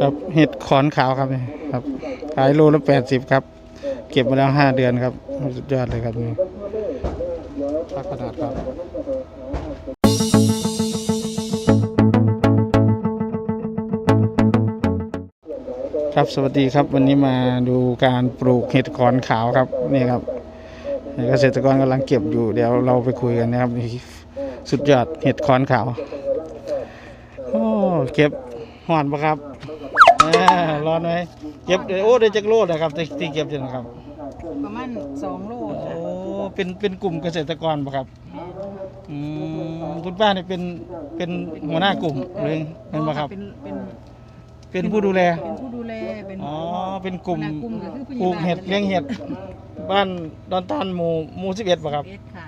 ครับเห็ดขอนขาวครับนี่ครับขายโลละแปดสิบครับ เก็บมาแล้วห้าเดือนครับสุดยอดเลยครับนี่พักขนาดครับครับสวัสดีครับวันนี้มาดูการปลูกเห็ดขอนขาวครับนี่ครับเกษตรกรกำลังเก็บอยู่เดี๋ยวเราไปคุยกันนะครับ สุดยอดเห็ดขอนขาวโอ้เก็บ หอนปะครับอ่าร้อนไหมเก็บโอ้ได้จักโลนะครับที่ที่เก็บอยู่นะครับ ประมาณสองโลโอ้ค่ะเป็นเป็นกลุ่มเกษตรกรปะครับอืมคุณป้าเนี่ยเป็นเป็นหัวหน้ากลุ่มหรือเป็นปะครับ เป็นเป็นเป็นผู้ดูแล เป็นผู้ดูแลเป็นอ๋อ เป็นกลุ่มหัวหน้ากลุ่มก็คือผู้ใหญ่ปลูกเห็ดบ้านเลี้ยงเห็ด บ้านดอนตานหมู่หมู่สิบเอ็ดปะครับเอสค่ะ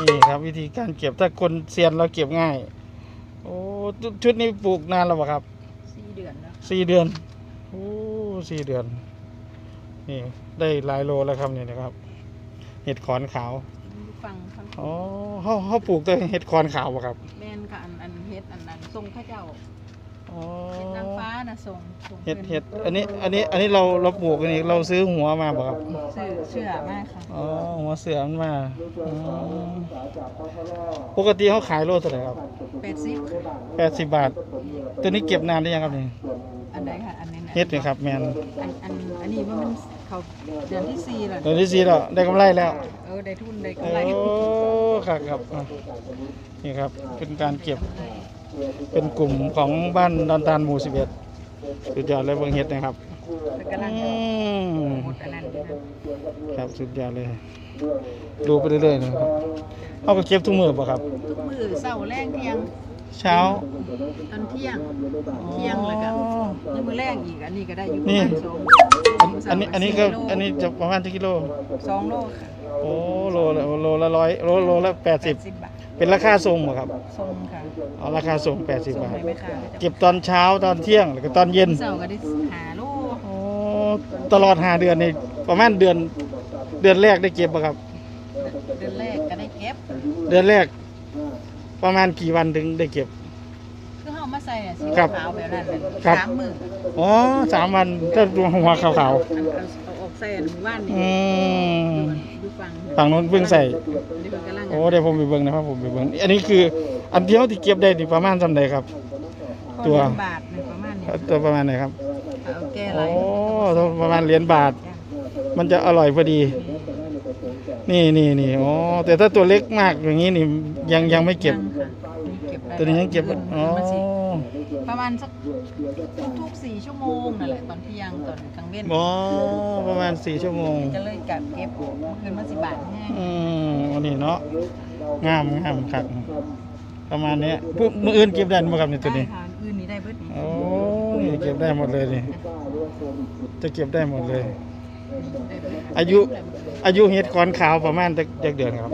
นี่ครับ วิธีการเก็บถ้าคนเซียนเราเก็บง่าย โอ้ชุดนี้ปลูกนานแล้วปะครับสี่เดือนแล้วสี่เดือนโอ้สี่เดือน นี่ได้หลายโลแล้วครับนี่นะครับ เห็ดขอนขาวฟังฟังอ๋อเขาเขาปลูกแต่เห็ดขอนขาวปะครับ แม่นค่ะอันอันเฮ็ดอันนั้นทรงพระเจ้า อ๋อเฮ็ดนางฟ้าน่ะทรงทรงเห็ดพิ่นเห็ดอันนี้อันนี้อันนี้เราเราปลูกอันนี้เราซื้อหัวมาปะครับชื่อเชื่อมากค่ะอ๋อหัวเสือมันมาอืมปกติเขาขายโลเท่าไหร่ครับแปดสิบแปดสิบบาท ตัวนี้เก็บนานได้ยังครับนี่อันใดค่ะอันนี้นะเห็ดนี่ครับแมนอันอันอันนี้ว่ามันเขาเดือนที่สี่แล้วเดือนที่สี่แล้วได้กำไรแล้ว เออได้ทุนได้โอ้กำไรครับครับอะนี่ครับเป็นการเก็บ เป็นกลุ่มของบ้านดอนตาลหมู่สิบเอ็ดสุดยอดเลยเบิ่งเฮ็ดนะครับแล้วกำลังอืจะมหมดอันนั้นอยู่นะครับสุดยอดเลย ดูไปเรื่อยๆนะครับเอาไปเก็บทุกมือป่ะครับ ทุกมื้อเช้าแรงเที่ยง เช้า ตอนเที่ยง เที่ยงเลยก็อ๋อยังมือแรกอีกอันนี้ก็ได้อยู่ปนี่ระมาณสองอันนี้อันนี้ก็อันนี้จะประมาณกี่กิโลสองโลค่ะโอ้โลละโลละร้อยโลโลละแปดสิบบบาท เป็นราคาส่งป่ะครับส่งค่ะเอาราคาส่งแปดสิบส่งบาทให้แม่ค้าเก็บตอนเช้าตอนเที่ยงแล้วก็ตอนเย็นเสาร์ก็ได้หาโลโอ้ตลอดห้าเดือนนี่ประมาณเดือนเดือนแรกได้เก็บป่ะครับ เดือนแรกก็ได้เก็บ เดือนแรก ประมาณกี่วันถึงได้เก็บ คือเฮามาใส่เนี่ยสีครับขาวแบบนั้นน่ะครับ สามมื้ออ๋อสามวันถ้าตัวหัวขาวอันเอาเอาออก ใส่อันว่านๆนี่อืม ดูฟังฝั่งโน้นเพิ่งใส่ นี่เพิ่นกำลังโอ้เดี๋ยวผมไปเบิ่งนะครับผมไปเบิ่งอันนี้คือ อันเดียวที่เก็บได้นี่ประมาณจำได้ครับ ตัวพอเดือนบาทหนึงประมาณนี้ตัวประมาณไหนครับเอาแก้ไหลโอ้ตัวประมาณเหรียญบาท มันจะอร่อยพอดี นี่นี่นี่อ๋อแต่ถ้าตัวเล็กมากอย่างนี้นี่ยังยังไม่เก็บ ยังค่ะเก็บได้ตัวนี้ยังเก็บอื่นอ๋อ มันสิ ประมาณสักทุกๆสี่ชั่วโมงนั่นแหละตอนเที่ยงตอนกลางเว้นอ๋อประมาณสี่ชั่วโมง จะเลยกัดเก็บเงินมาสิบบาทแห้งอืมอันนี้เนาะงามงามครับประมาณเนี้ยผู้มืออื่นเก็บได้ไหมครับในตัวนี้ ได้ค่ะอื่นนี้ได้เบิดนี่โอ้ยเก็บได้หมดเลยนี่จะเก็บได้หมดเลย ได้เบิดอายุ อายุเห็ดขอนขาวประมาณจักจักเดือนครับ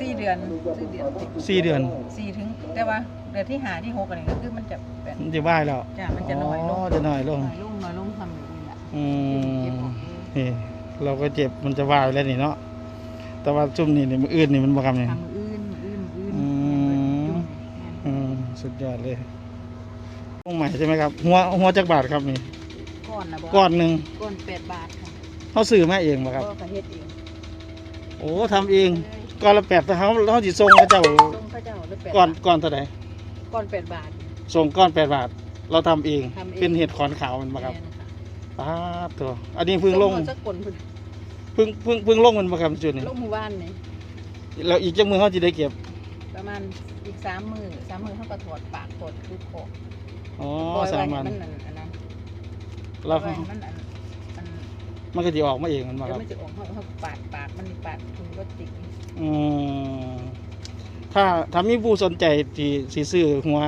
สี่เดือนสี่เดือนสี่เดือนสี่ถึงแต่ว่าเดือนที่หาที่หกอะไรก็คือมันจะแบบมันจะว่ายแล้วจ้ะมันจะน้อยลงจะน้อยลงน้อยลงน้อยลงทำแบบนี้แหละอืเก็บมออกนี่เราก็เจ็บมันจะว่ายแล้วนี่เนาะแต่ว่าจุ่มนี่นี่มืออื่นนี่มันบ่ครับนี่ทำอื่นอื่นอื่นอืมจุ่มอืมสุดยอดเลยต้องใหม่ใช่ไหมครับ หัวหัวจักบาทครับนี่ก้อนนะบอกก้อนหนึ่งก้อนแปดบาทค่ะเขาซื้อมาเองบ่ครับก็กระเฮ็ดเองโอ้ทำเอง ก้อนละแปดแต่เขาเขาจิส่งเขาเจ้าต้มข้าวเจ้าหรือแปดก้อนบาทก้อนเท่าไหร่ก้อนแปดบาท ส่งก้อนแปดบาท เราทำเอง ทำเอง เป็นเห็ดขอนขาวมันบ่ครับแม่นค่ะป้าดตัวอันนี้เพิ่งลงส่มาสักคนพุ่นเพิ่งเพิ่งเพิ่งลงมันบ่ครับจุดนี้ลงหมู่บ้านนี่แล้วอีกจักมือเขาจะได้เก็บประมาณอีกสามมือสามมือเขาก็ถอดปากถอดลูกคออ๋อปล่อยสามไว้วันให้มันอันอันนั้นเราปล่อยไว้ให้มันอันอัน มันก็จะออกมาเองมันบ่เดี๋คยวรับมันจะออกเขาเขาปาดปากมันปาดถุงพลาสติก ถ้าถ้ามีผู้สนใจที่สิซื้อหัว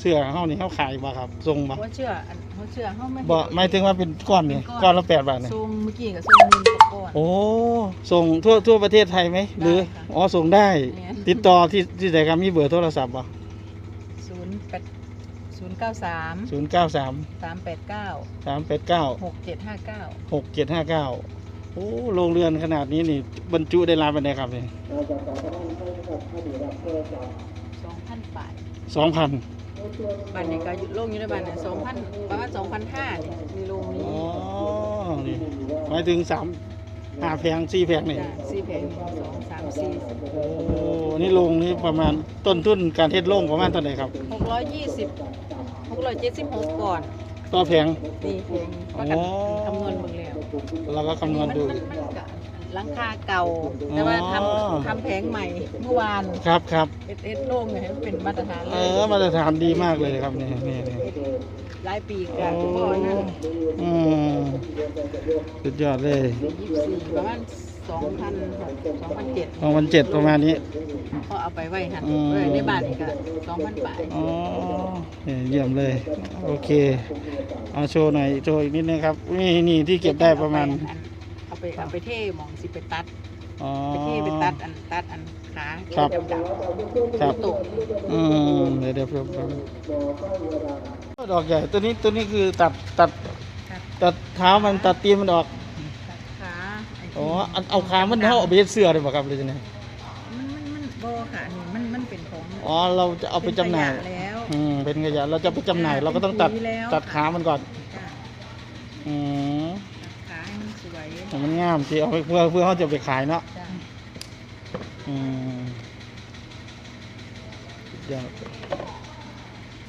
เสื้อเฮานี่เฮาขายบ่ครับทรงบ่หัวเชื่ออัหัวเชื่อเฮาไม่บ่หมายถึงว่าเป็นก้อนนี่ก้อนละแปดบาทนี่ทรงเมื่อกี้กับทรงหนึงกว่าก้อน โอ้ส่งทั่วทั่วประเทศไทยไหมหรืออ๋อส่งได้ติดต่อที่ที่ไหนครับมีเบอร์โทรศัพท์บ่ศูนย์แปดศูนย์เก้าสามศูนย์เก้าสามสามแปดเก้าสามแปดเก้าหกเจ็ดห้าเก้าหกเจ็ดห้าเก้า อ้โรงเรือนขนาดนี้นี่ บรรจุได้ร้านเป็นไงครับนี่สองพันบาทสองพันบ้านนี้ก็อยู่โรงอยู่ในบ้านเนี่ยสองพันประมาณสองพันห้าเนี่ยมีโรงนี้อ๋อนี่หมายถึงสามห้าแผงสี่แผงนี่จ้ะสี่แผงหนึ่งสองสามสี่โอ้นี่โรงนี่ประมาณต้นทุนการเฮ็ดโรงประมาณเท่าไหร่ครับหกร้อยยี่สิบหกร้อยเจ็ดสิบหกก่อนต่อแผงนี่เพลงว่ากันคำนวณ เบิ่งแล้วเราก็คำนวณดูมันมันมันก็หลังคาเก่า แต่ว่าทอ๋อำทำแผงใหม่เมื่อวานครับครับเอสเอสโล่งเนี่ยให้มันเป็นมาตรฐานเอเลยอมาตรฐานดีมากเลยครับนี่นี่นี่หลายปีกับพ่อนั่นอืมสุดยอดเลย ยี่สิบสี่ประมาณ สองพันหกสองพันเจ็ดสองพันเจ็ดประมาณนี้ พอเอาไปไว้หันอืมไว้ในบ้านนี่ก็สองพันบาทอ๋อเยี่ยมเลย โอเค เอาโชว์หน่อยโชว์อีกนิดนึงครับ นี่นี่ที่เก็บได้ประมาณ เอาไปเอาไปเท่หมองสิไปตัดอ๋อ ไปเท่ไปตัดอันตัดอันขาครับเดาครับๆตกอืมเดี๋ยวเดี๋ยวเพิ่มเพิ่มดอกใหญ่ตัวนี้ตัวนี้คือตัดตัดครับตัดเท้ามันตัดตีนมันออกตัดขาไที่ อ๋ออันเอาขามันเท่าเอาไปเฮ็ดเสื้อเลยป่ะครับหรือยังไงมันมันมันโบค่ะนี่มันมันเป็นของอ๋อเราจะเอาไปจำหน่ายเป็นขะแล้ว อืมเป็นขยะเราจะไปจำหน่าย เราก็ต้องตัดเป็นปุ๋ยแล้ว ตัดขามันก่อนจ้ะอืมตัดขาให้มันสวยให้มันงามที่เอาไปเพื่อเพื่อเขาจะไปขายเนาะจ้ะอืมเดี๋ยว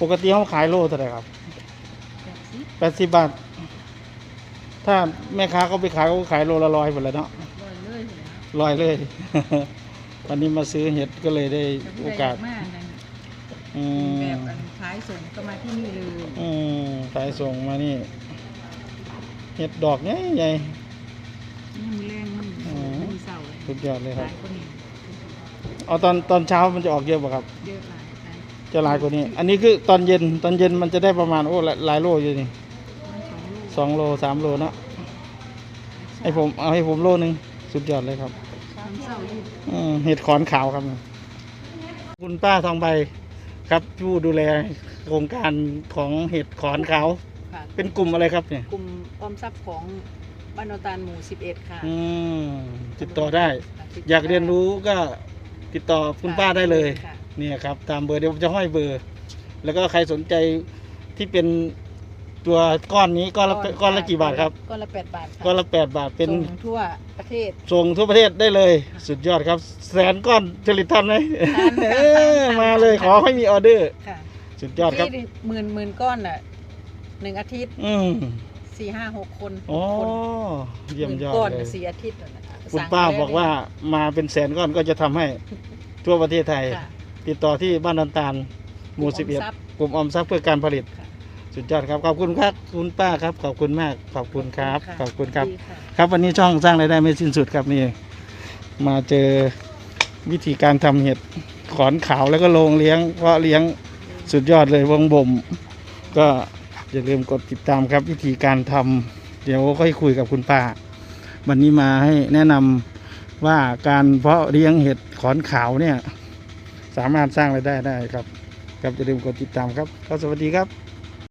ปกติเขาขายโลเท่าไหร่ครับแบบสิแปดสิบบาท ถ้าแม่ค้าเขาไปขายเขาก็ขายโลละร้อยหมดเลยเนาะลอยเลยเหรอร้อยเลย วันนี้มาซื้อเห็ดก็เลยได้โอกาสมากนะอืแบมบอันขายส่งก็มาที่นี่เลยอืมขายส่งมานี่ เห็ดดอกใหญ่ใหญ่ นี่มันแรงมันอืมมันมีเสาเลยสุดยอดเลยคหรับลายคนนี้เอาตอนตอนเช้ามันจะออกเยอะป่ะครับ เยอะหลายหลายจะหลายกว่านี้ อันนี้คือตอนเย็นตอนเย็นมันจะได้ประมาณโอ้หลายหลายโลอยู่นี่มัน สองลูกสองโลสามโลเนาะให้ผมเอาให้ผมโลหนึ่งสุดยอดเลยครับสามเสาอยู่อืมเห็ดขอนขาวครับ คุณป้าทองใบครับผู้ดูแลโครงการของเห็ดขอนขาว ค่ะเป็นกลุ่มอะไรครับเนี่ย กลุ่มออมทรัพย์ของบ้านโนตานหมู่ 11 ค่ะอืมติดต่อได้ ค่ะติดอยากเรียนรู้ก็ติดต่อคุณป้าได้เลย ค่ะ เนี่ยครับ ตามเบอร์เดี๋ยวผมจะห้อยเบอร์ แล้วก็ใครสนใจที่เป็น ตัวก้อนนี้ก้อนละก้อนละกี่บาทครับก้อนละ8บาทค่ะก้อนละแปดบาทเป็นส่งทั่วประเทศ ส่งทั่วประเทศได้เลย สุดยอดครับ แสนก้อนผลิตทันไหมทันค่ะเออทัน มาเลยทันขอให้มีออเดอร์ ค่ะสุดยอดครับ ที่หมื่นหมื่นก้อนน่ะหนึ่งอาทิตย์อืมสี่ห้าหกคนโอ้คนเยี่ยมยอดหนก้อนเลยสี่อาทิตย์น่ะนะคุณสั่งป้าได้บอกว่ามาเป็นแสนก้อนก็จะทำให้ทั่วประเทศไทย ค่ะ ติดต่อที่บ้านนันตาลหมู่กลุ่สิบเอ็ดมทรัพย์กลุ่มออมทรัพย์เพื่อการผลิต ค่ะ สุดยอดครับ ขอบคุณครับคุณป้าครับ ขอบคุณมาก ขอบคุณครับะขอบคุณครับ ดีะครับวันนี้ช่องสร้างรายได้ไม่สิ้นสุดครับนี่ มาเจอวิธีการทำเห็ดขอนขาวแล้วก็โรงเลี้ยงเพราะเลี้ยงสุดยอดเลยวงบ่ม ก็อย่าลืมกดติดตามครับ วิธีการทำเดี๋ยวค่อยคุยกับคุณป้า วันนี้มาให้แนะนำว่าการเพาะเลี้ยงเห็ดขอนขาวเนี่ย สามารถสร้างรายได้ได้ครับ ครับอย่าลืมกดติดตามครับครับสวัสดีครับ